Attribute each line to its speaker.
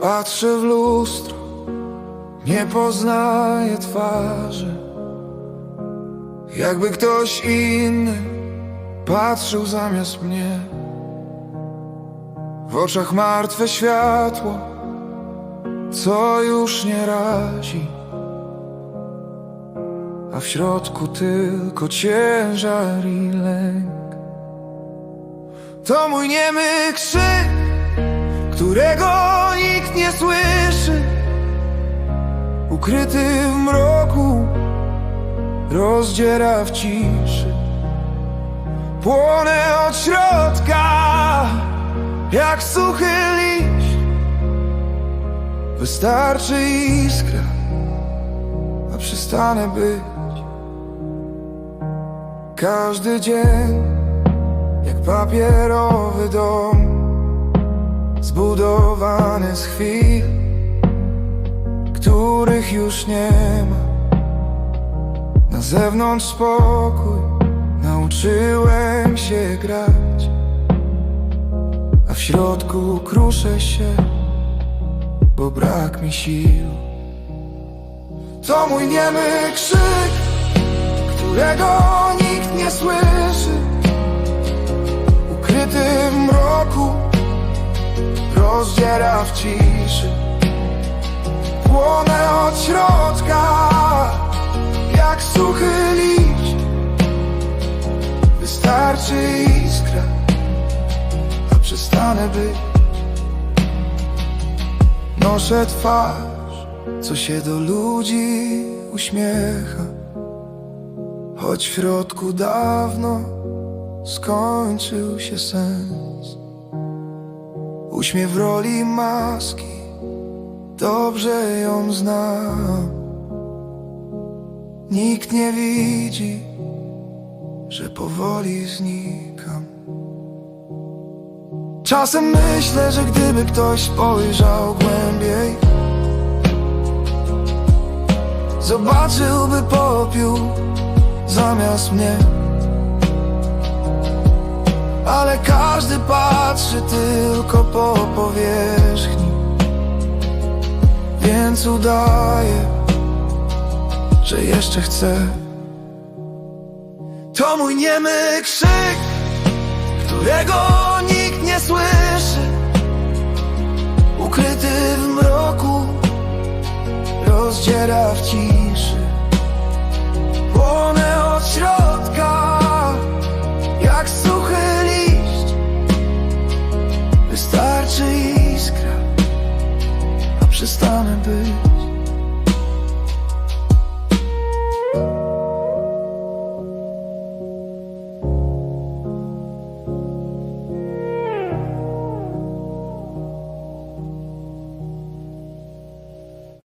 Speaker 1: Patrzę w lustro, nie poznaję twarzy. Jakby ktoś inny patrzył zamiast mnie. W oczach martwe światło, co już nie razi. A w środku tylko ciężar i lęk. To mój niemy krzyk, którego słyszy. Ukryty w mroku, rozdziera w ciszy. Płonę od środka, jak suchy liść. Wystarczy iskra, a przestanę być. Każdy dzień, jak papierowy dom, zbudowany z chwil, już nie ma. Na zewnątrz spokój, nauczyłem się grać, a w środku kruszę się, bo brak mi sił. To mój niemy krzyk, którego nikt nie słyszy, ukryty w mroku, rozdziera w ciszy. Płonę od środka, jak suchy liść. Wystarczy iskra, a przestanę być. Noszę twarz, co się do ludzi uśmiecha. Choć w środku dawno skończył się sens. Uśmiech w roli maski, dobrze ją znam. Nikt nie widzi, że powoli znikam. Czasem myślę, że gdyby ktoś spojrzał głębiej, zobaczyłby popiół zamiast mnie. Ale każdy patrzy tylko po powierzchni, więc udaję, że jeszcze chcę. To mój niemy krzyk, którego nikt nie słyszy. Ukryty w mroku, rozdziera w ciszy. Płonę od środka, jak suchy liść. Wystarczy just przestamy być